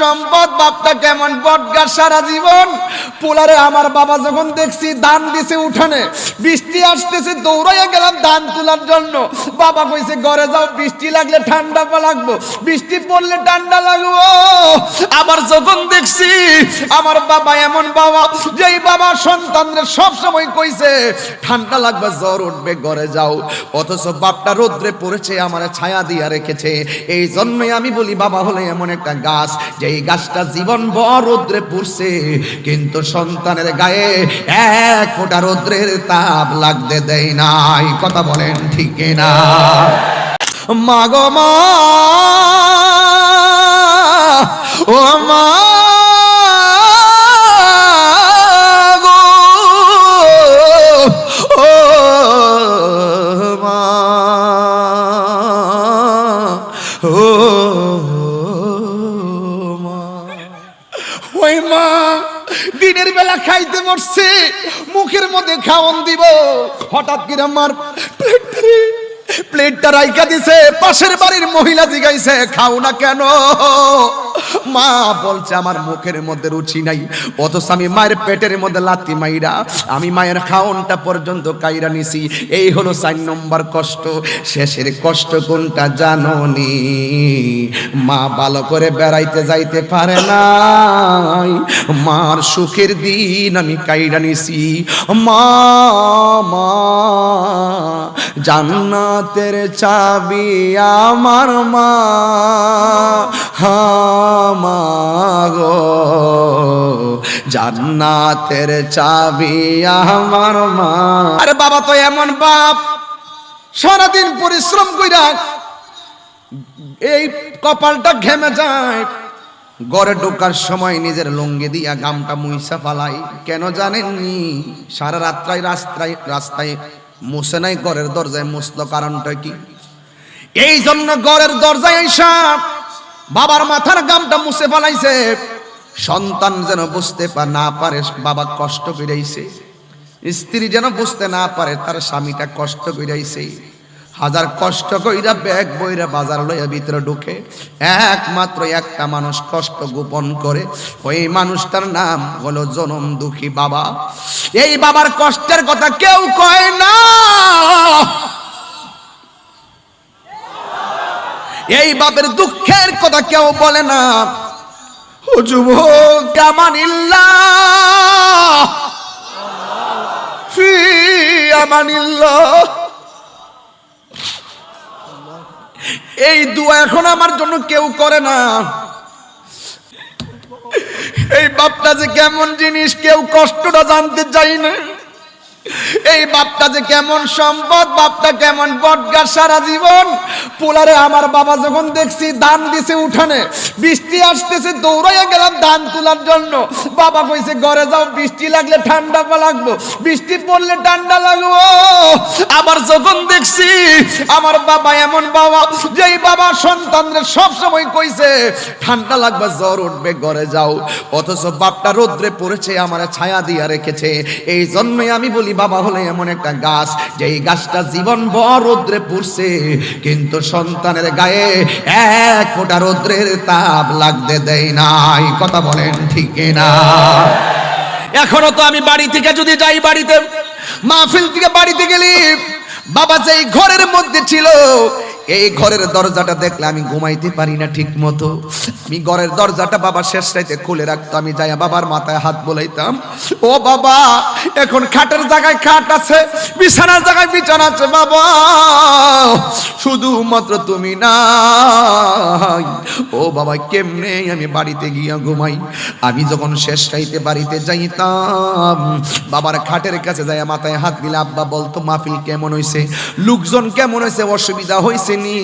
সম্পদ, বাপটা কেমন বটগার সারা জীবন? পোলারে আমার বাবা যখন দেখছি, ধান দিছে উঠানে, বৃষ্টি আসতেছে, দৌড়াইয়া গেলাম ধান তোলার জন্য। বাবা কইছে, ঘরে যাও, বৃষ্টি লাগলে ঠান্ডা লাগবো। বৃষ্টি পড়লে ঠান্ডা লাগবো। আবার যখন দেখছি, আমার বাবা এমন বাবা, যেই বাবা সন্তানদের সব সময় কইছে, ঠান্ডা লাগবে, জ্বর উঠবে, ঘরে যাও। অথচ বাপটা রোদ্রে পড়েছে, আমার ছায়া দিয়া রেখেছে। এই জন্যই আমি বলি, বাবা হলে এমন একটা গাছ যে এই গাছটা জীবন বড় রৌদ্রে পুড়ছে, কিন্তু সন্তানের গায়ে এক ফোঁটা রৌদ্রের তাপ লাগতে দেয় নাই। কথা বলেন ঠিক না মাগো মা, ও মা ওই মা, দিনের বেলা খাইতে বসছে মুখের মধ্যে খাওয়ন দিব। হঠাৎ করে আমার প্লেটটা রাইকা দিছে, পাশের বাড়ির মহিলা জিগাইছে, খাও না কেন? মা বলছে, আমার মুখের মধ্যে রুচি নাই। অথচ আমি মায়ের পেটের মধ্যে লাতি মাইরা, আমি মায়ের খাওনটা পর্যন্ত কাইরা নিছি। এই হলো চার নম্বর কষ্ট। শেষের কষ্ট কোনটা জাননি? মা ভালো করে বেড়াইতে যাইতে পারে নাই। মার সুখের দিন আমি কাইরা নিছি। মা মা, জান্নাতের চাবি আমার মা। মা গো জান্নাতের চাবি আমার মা। আরে বাবা তো এমন বাপ, সারাদিন পরিশ্রম কইরা এই কপালটা ঘেমে যায়। ঘরে ঢোকার সময় নিজের লঙ্গি দিয়া গামটা মুইসা ফালাই। কেন জানেননি? সারা রাত্রায় রাস্তায় রাস্তায় মুছে নাই ঘরের দরজায় মুছলো কারণটা কি? এই জন্য ঘরের দরজায় আইসা বাবার মাথার গামটা মুছে ফেলাইছে। সন্তান যেন বুঝতে না পারে, বাবা কষ্ট কইরাইছে। স্ত্রী যেন বুঝতে না পারে, তার স্বামীটা কষ্ট কইরাইছে। হাজার কষ্ট কইরা ব্যাগ বইরা বাজার লইয়া ভিতরে ঢুকে। একমাত্র একটা মানুষ কষ্ট গোপন করে। ওই মানুষটার নাম হলো জনম দুঃখী বাবা। এই বাবার কষ্টের কথা কেউ কয় না। এই বাপের দুঃখের কথা কেউ বলে না। ও যুবক ফি এই দোয়া এখন আমার জন্য কেউ করে না। এই বাপটা যে কেমন জিনিস, কেউ কষ্টটা জানতে চাই না। এই বাপটা যে কেমন সম্পদ, বাপটা কেমন বটগার সারা জীবন। পোলারে আমার বাবা যখন দেখছি, ধান দিছে উঠানে, বৃষ্টি আসতেছে, দৌড়াইয়া গেলাম ধান তোলার জন্য। বাবা কইছে, ঘরে যাও, বৃষ্টি লাগলে ঠান্ডা লাগবো। বৃষ্টি পড়লে ঠান্ডা লাগবো। আবার যখন দেখছি, আমার বাবা এমন বাবা, যেই বাবা সন্তানদের সব সময় কইছে, ঠান্ডা লাগবে, জ্বর উঠবে, ঘরে যাও। অথচ বাপটা রোদ্রে পড়েছে, আমার ছায়া দিয়া রেখেছে। এই জন্যই আমি বলি বাবা হলে এমন একটা গাছ যে এই গাছটা জীবন বর রোদ্রে পুড়ছে, কিন্তু সন্তানের গায়ে এক ফোঁটা রোদ্রের তাপ লাগতে দেয় নাই। কথা বলেন ঠিক না এখনও তো আমি বাড়ি থেকে যদি যাই বাড়িতে, মাহফিল থেকে বাড়িতে গেলি বাবা যে ঘরের মধ্যে ছিল এই ঘরের দরজাটা দেখলে আমি ঘুমাইতে পারি না ঠিক মতো। আমি ঘরের দরজাটা বাবা শেষ রাইতে খুলে রাখতো, আমি যাইয়া বাবার মাথায় হাত বলাইতাম। ও বাবা, এখন খাটের জায়গায় খাট আছে, বিছানার জায়গায় বিছানা আছে বাবা। শুধুমাত্র তুমি না ও বাবা, কেমনে আমি বাড়িতে গিয়া ঘুমাই? আমি যখন শেষ রাইতে বাড়িতে যাইতাম, বাবার খাটের কাছে যাইয়া মাথায় হাত দিলে আব্বা বলতো, মাহফিল কেমন হইছে? লোকজন কেমন হয়েছে অসুবিধা হয়েছে নি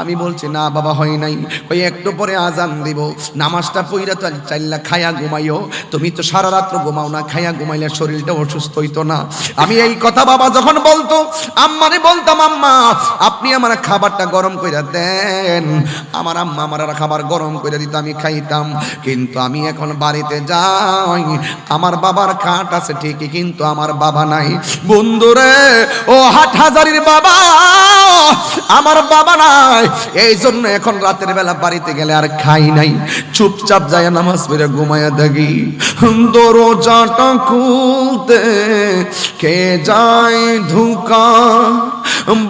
আমি বলছি, না বাবা, হয় নাই। ওই একটু পরে আজান দিব। নামাজটা পইরা তো চাইলা খায়া ঘুমাইও। তুমি তো সারা রাত্র ঘুমাও না, খায়া ঘুমাইলে শরীরটা অসুস্থ হইতো না। আমি এই কথা বাবা যখন বলতো, আম্মারে বলতাম, আম্মা, আপনি আমার খাবারটা গরম কইরা দেন। আমার আম্মা আমার খাবার গরম করে দিত, আমি খাইতাম। কিন্তু আমি এখন বাড়িতে যাই, আমার বাবার খাট আছে ঠিকই, কিন্তু আমার বাবা নাই। বন্ধুরে, ও হাট হাজারির বাবা আমার বাবা নাই। এই জন্য এখন রাতের বেলা বাড়িতে গেলে আর খাই নাই। চুপচাপ যায় নামাজ পড়ে ঘুমায়া থাকি। দরজাটা খুলতে কে যায় ধুকা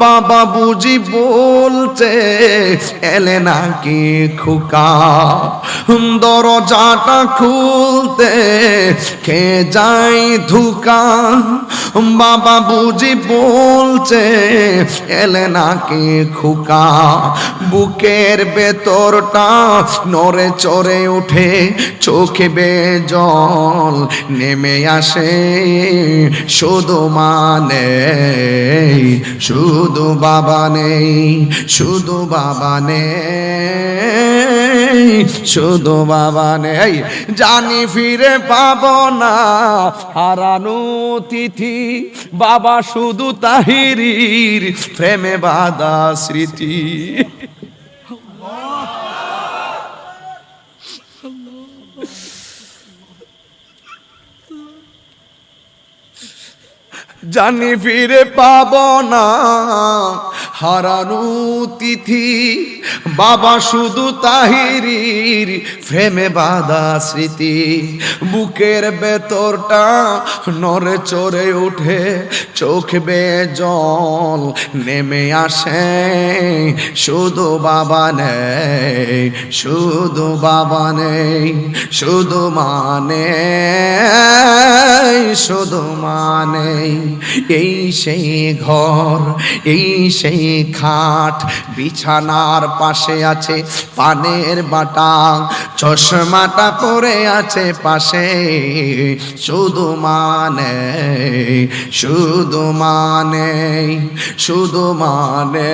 বাবা বুঝি বলছে, এলে নাকি খুকা? দরজাটা খুলতে কে যায় ধুকা বাবা বুঝি বলছে, এলে নাকি খুকা? বুকের ভেতরটা নড়ে চড়ে উঠে চোখে বে জল নেমে আসে। শুধু মানে শুধু বাবা নেই, শুধু বাবা নেই। শুধু বাবা নেই, জানি ফিরে পাব না। হারানো তিথি, বাবা শুধু তাহিরির প্রেমে বাদা স্মৃতি। জানি ফিরে পাব না। হারানো তিথি, বাবা শুধু তাহিরির ফ্রেমে বাধা স্মৃতি। বুকের ভেতরটা নরে চড়ে উঠে, চোখ বে জল নেমে আসে। শুধু বাবা নেই, শুধু বাবা নেই, শুধু মানে শুধু মানে এই সেই ঘর, এই সেই খাট, বিছানার পাশে আছে পানের বাটা, চশমাটা পরে আছে পাশে। শুধু মানে শুধু মানে শুধু মানে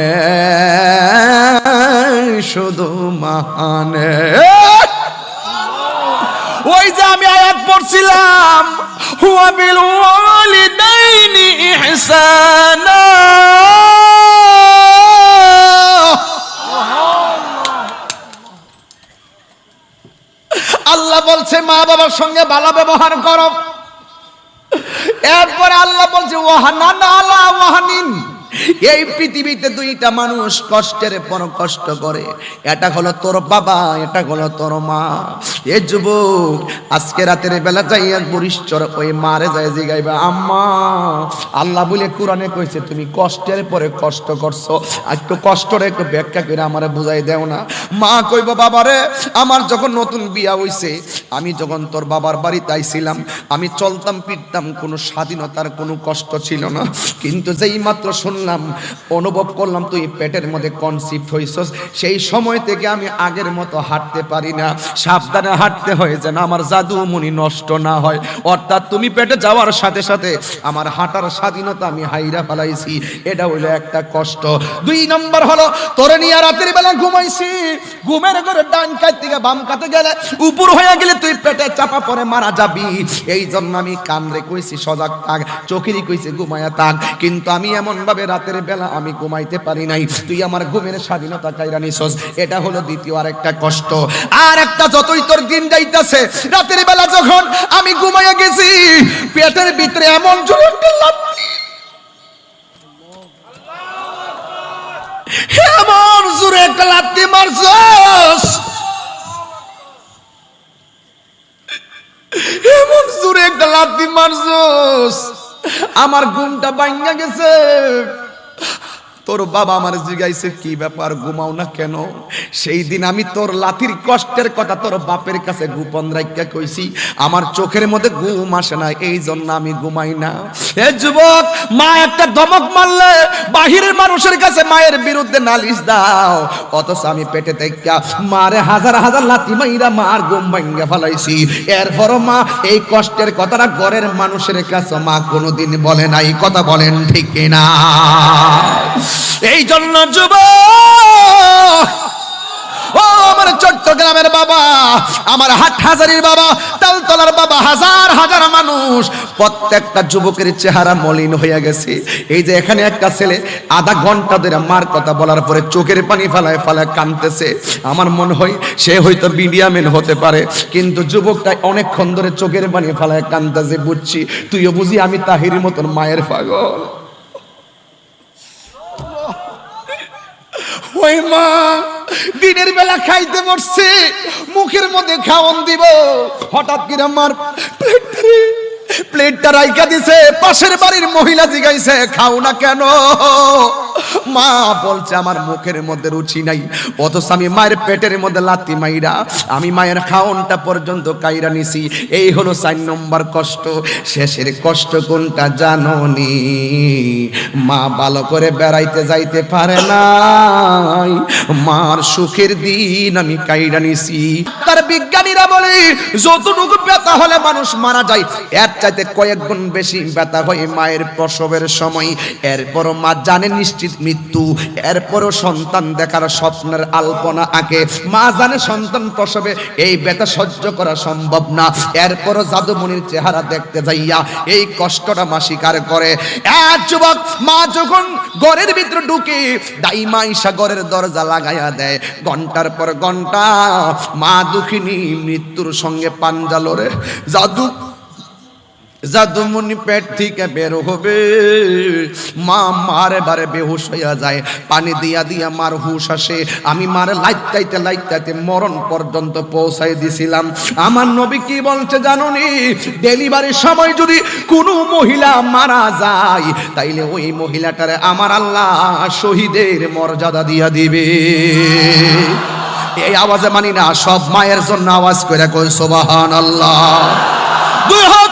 শুধু মানে ওই যে আমি আয়াত পড়ছিলাম। হুয়া إحسانا. আল্লাহ বলছে, মা বাবার সঙ্গে ভালো ব্যবহার করো। এরপরে আল্লাহ বলছে ওহানান আলা ওয়াহানিন এই পৃথিবীতে দুইটা মানুষ কষ্টের পর কষ্ট করে। এটা হলো তোর বাবা, এটা হলো তোর মা। এ যুবক, আজকে রাতের বেলা যাই এক বরিষ্ঠর ওই মারে যায় জিগাইবা, আম্মা, আল্লাহ বলে কোরআনে কইছে, তুমি কষ্টের পরে কষ্ট করছ। একটু কষ্টরে একটু ব্যাখ্যা করে আমারে বুঝাই দেও না। মা কইব, বাবারে, আমার যখন নতুন বিয়া হইছে, আমি যখন তোর বাবার বাড়িতে আইছিলাম, আমি চলতাম, ফিরতাম, কোনো স্বাধীনতার কোনো কষ্ট ছিল না। কিন্তু যেই মাত্র শুনলাম অনুভব করলাম, তুই পেটের মধ্যে কনসিপ্ট হইছস। সেই সময় থেকে আমি আগের মতো হাঁটতে পারি না। সাবধানে হাঁটতে হয় যেন আমার জাদু মনি নষ্ট না হয়। অর্থাৎ তুমি পেটে যাওয়ার সাথে সাথে আমার হাঁটার স্বাধীনতা আমি হাইরা ফেলাইছি। এটা হইল একটা কষ্ট। দুই নম্বর হলো, তোরে নিয়ে রাতের বেলা ঘুমাইছি। ঘুমের ঘরে ডান কাত থেকে বাম কাতে গেলে উপর হয়ে গেলে তুই পেটে চাপা পরে মারা যাবি। এই জন্য আমি কামড়ে কইছি, সজাগ থাক, চোখেরই কইছি, ঘুমায়া থাক। কিন্তু আমি এমন ভাবে রাতের বেলা আমি ঘুমাইতে পারি নাই। তুই আমার ঘুমের স্বাধীনতা কাইরা নিছস। এটা হলো দ্বিতীয় আরেকটা কষ্ট। আর একটা যতই তোর দিন যাইতাছে, রাতের বেলা যখন আমি ঘুমাইয়া গেছি, পেটের ভিতরে এমন জোরে একটা একটা একটা আমার ঘুমটা ভাঙ্গা গেছে। তোর বাবা আমার জিগাইছে কি ব্যাপার ঘুমাও না কেন? সেই দিন আমি তোর লাথির কষ্টের কথা তোর বাপের কাছে গোপন রাখিয়া কইছি। আমার চোখের মধ্যে ঘুম আসে না এই জন্য আমি ঘুমাই না। এ যুবক, মা একটা ধমক মারলে বাহিরের মানুষের কাছে মায়ের বিরুদ্ধে নালিশ দাও। অথচ আমি পেটে দেখা মারে হাজার হাজার লাথি মাইরা মার ঘুম ভাঙ্গা ফেলাইছি। এরপরও মা, এই কষ্টের কথাটা ঘরের মানুষের কাছে মা কোনোদিন বলে নাই, কথা বলেন ঠিক না এই জন্য যুব ও আমার চট্টগ্রামের বাবা, আমার হাট হাজারির বাবা, তালতলার বাবা, হাজার হাজার মানুষ, প্রত্যেকটা যুবকের চেহারা মলিন হয়ে গেছে। এই যে এখানে একটা ছেলে আধা ঘণ্টা ধরে মার কথা বলার পরে চোখের পানি ফালায় ফালায় কানতেছে আমার মনে হয় সে হয়তো মিডিয়ামেন হতে পারে, কিন্তু যুবকটা অনেকক্ষণ ধরে চোখের পানি ফালায় কানতেছে বুঝছি। তুইও বুঝি আমি তাহির মতন মায়ের পাগল। ওই মা! দিনের বেলা খাইতে বসছে মুখের মধ্যে খাওয়ন দিব। হঠাৎ করে আমার প্লেটটা রাইকা দিছে, পাশের বাড়ির মহিলা জিগাইছে, খাও না কেন? মা বলছে, আমার মুখের মধ্যে রুচি নাই, অথচ আমি মায়ের পেটের মধ্যে লাতি মাইরা, আমি মায়ের খাওনটা পর্যন্ত কাইরা নিছি। এই হলো চার নম্বর কষ্ট, শেষের কষ্ট কোনটা জাননি মা ভালো করে বেড়াইতে যাইতে পারে নাই, মার সুখের দিন আমি কাইরা নিছি। তার বিজ্ঞানীরা বলে, যতটুকু ব্যথা হলে মানুষ মারা যায় এর চাইতে কয়েক গুণ বেশি ব্যথা হয় মায়ের প্রসবের সময়। এরপরও মা জানে নিশ্চিত মৃত্যু, এরপরও সন্তান দেখার স্বপ্নের আলপনা আঁকে। মা জানে সন্তান প্রসবে এই ব্যথা সহ্য করা সম্ভব না। এরপরও জাদুমণির চেহারা দেখতে যাইয়া এই কষ্টটা মা স্বীকার করে। যুবক মা যখন ঘরের ভিতরে ঢুকে দাইমা ঈশা ঘরের দরজা লাগাইয়া দেয়। ঘণ্টার পর ঘণ্টা মা দুঃখিনী মৃত্যুর সঙ্গে পাঞ্জা লড়ে। জাদু জাদুমণি পেট থেকে বের হবে। মা মারে বারে বেহুশ হইয়া যায়। পানি দিয়া দিয়া মার হুশ আসে। আমি মারে লাইতাইতে লাইতাইতে মরণ পর্যন্ত পৌঁছাই দিছিলাম। আমার নবী কি বলছে জানুনি? ডেলিভারির সময় যদি কোনো মহিলা মারা যায়, তাইলে ওই মহিলাটারে আমার আল্লাহ শহীদের মর্যাদা দিয়া দিবে। এই আওয়াজে মানি না, সব মায়ের জন্য আওয়াজ করে কই সোবাহান আল্লাহ দুই হাত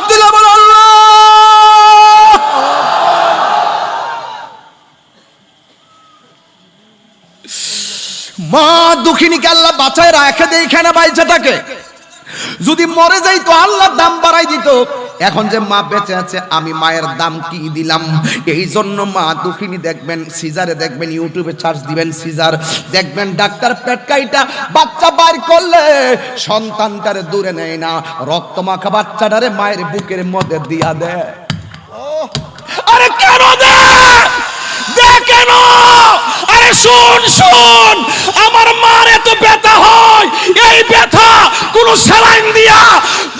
দুঃখিনীকে আল্লাহ বাঁচায় রাখে দেয় এখানে বাইচাটাকে যদি মরে যাই তো আল্লাহ দাম বাড়াই দিত। এখন যে মা বেঁচে আছে আমি মায়ের দাম কি দিলাম? এই জন্য মা দুঃখিনী দেখবেন সিজারে দেখবেন ইউটিউবে চার্জ দিবেন সিজার। দেখবেন ডাক্তার পেটকাইটা বাচ্চা বার করলে সন্তানটারে দূরে নেয় না। রক্ত মাখা বাচ্চাটারে মায়ের বুকের মধ্যে দিয়া দেয়। আরে কেন দে কেন? আরে শুন শুন। আমার মার এত ব্যথা হয়। এই ব্যথা কোনো স্যালাইন দিয়া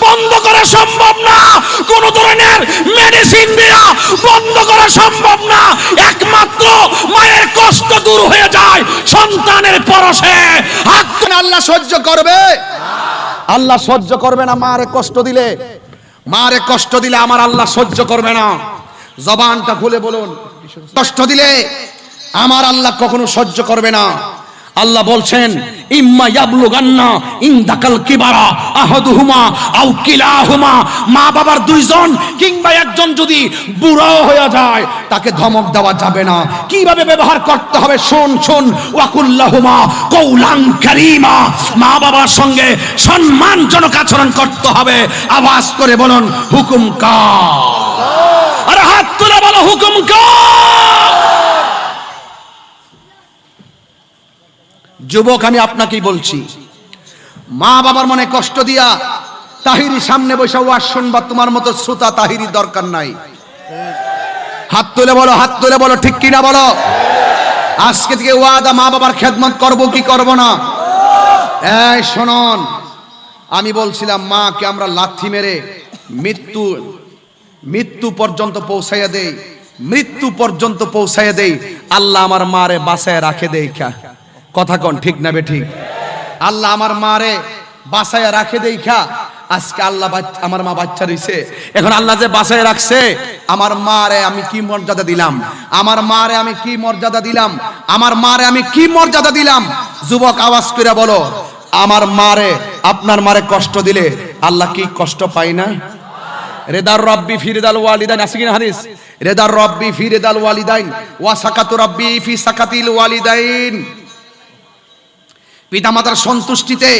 বন্ধ করা সম্ভব না। কোন ধরনের মেডিসিন দিয়া বন্ধ করা সম্ভব না। একমাত্র মায়ের কষ্ট দূর হয়ে যায় সন্তানের পরশে। হাত আল্লাহ সহ্য করবে। আল্লাহ সহ্য করবে না মারে কষ্ট দিলে। মারে কষ্ট দিলে আমার আল্লাহ সহ্য করবে না। জবানটা খুলে বলুন। কষ্ট দিলে আমার আল্লাহ কখনো সহ্য করবে না। আল্লাহ বলছেন, ইম্মা ইয়াবলুগান্না কিলাহুমা। মা বাবার দুইজন কিংবা একজন যদি হয়ে যায়, তাকে ধমক দেওয়া যাবে না। ব্যবহার করতে হবে? মা বাবার সঙ্গে সম্মানজনক আচরণ করতে হবে। আওয়াজ করে বলুন, হুকুম কা আরে হাত তুলে বলো, হুকুম কা যুবক, আমি আপনাকেই বলছি। মা বাবার মনে কষ্ট দিয়া তাহিরি সামনে বসে ওয়াজ শুনবা, তোমার মতো শ্রোতা তাহিরি দরকার নাই। হাত তুলে বলো, হাত তুলে বলো, ঠিক কিনা বলো? আজকে থেকে ওয়াদা মা বাবার খেদমত করব কি করব না? এই, শোনন। আমি বলছিলাম, মাকে আমরা লাথি মেরে মৃত্যু মৃত্যু পর্যন্ত পৌঁছাইয়া দেই, মৃত্যু পর্যন্ত পৌঁছাইয়া দেই। আল্লাহ আমার মারে বাসায় রাখে দেই খা কথা কন, ঠিক না ঠিক? আল্লাহ আমার মারে বাসায় রাখে দেই খা আজকে আল্লাহ আমার মা বাচ্চা রইছে। এখন আল্লাহ যে বাসায় রাখছে, আমার মারে আমি কি মর্যাদা দিলাম? আমার মারে আমি কি মর্যাদা দিলাম? আমার মারে আমি কি মর্যাদা দিলাম? যুবক, আওয়াজ করে বলো, আমার মারে, আপনার মারে কষ্ট দিলে আল্লাহ কি কষ্ট পায় না? রেদার রব্বি ফিরদাল ওয়ালিদাইন, আছে কিনা হাদিস? রেদার রব্বি ফিরদাল ওয়ালিদাইন, ওয়া সাকাতু রব্বি ফি সাকাতিল ওয়ালিদাইন। পিতামাতার সন্তুষ্টিতে,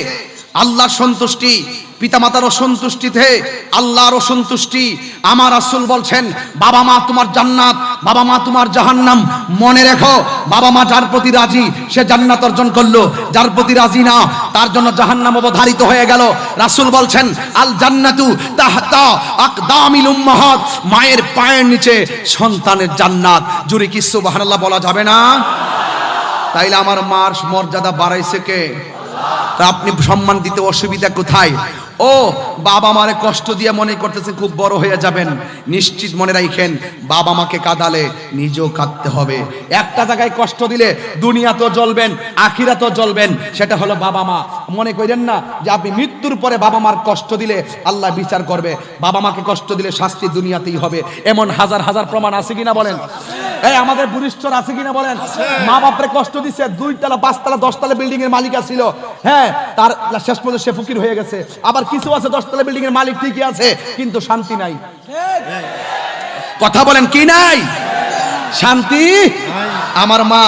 আল্লাহর সন্তুষ্টি, পিতামাতার অসন্তুষ্টিতে, আল্লাহর অসন্তুষ্টি। আমার রাসূল বলছেন, বাবা মা তোমার জান্নাত, বাবা মা তোমার জাহান্নাম। মনে রেখো, বাবা মা যার প্রতি রাজি, সে জান্নাত অর্জন করল। যার প্রতি রাজি না, তার জন্য জাহান্নাম অবধারিত হয়ে গেল। রাসূল বলছেন আল জান্নাতু তাহতা আকদামিল উম্মাহাত। মায়ের পায়ের নিচে সন্তানের জান্নাত। জুড়ে কি সুবহানাল্লাহ বলা যাবে না? তাইলে আমার মার মর্যাদা বাড়াইছে কে? আপনি সম্মান দিতে অসুবিধা কোথায়? ও, বাবা মারে কষ্ট দিয়ে মনে করতেছে খুব বড় হয়ে যাবেন। নিশ্চিত মনে রাখেন বাবা মাকে কাঁদালে নিজেও কাঁদতে হবে। একটা জায়গায় কষ্ট দিলে দুনিয়া তো জ্বলবেন আখিরা তো জ্বলবেন, সেটা হলো বাবা মা। মনে করেন না যে আপনি মৃত্যুর পরে বাবা মার কষ্ট দিলে আল্লাহ বিচার করবে। বাবা মাকে কষ্ট দিলে শাস্তি দুনিয়াতেই হবে। এমন হাজার হাজার প্রমাণ আছে কিনা বলেন? এই আমাদের বুরিশ্বর আছে কিনা বলেন? মা বাপরে কষ্ট দিছে দুই তলা পাঁচতলা, দশতলা বিল্ডিং এর মালিক ছিল হ্যাঁ তার শেষ পর্যন্ত সে ফকির হয়ে গেছে। আবার কিছু আছে দশতলা বিল্ডিং এর মালিক ঠিকই আছে কিন্তু শান্তি নাই। কথা বলেন কি নাই? শান্তি? আমার মা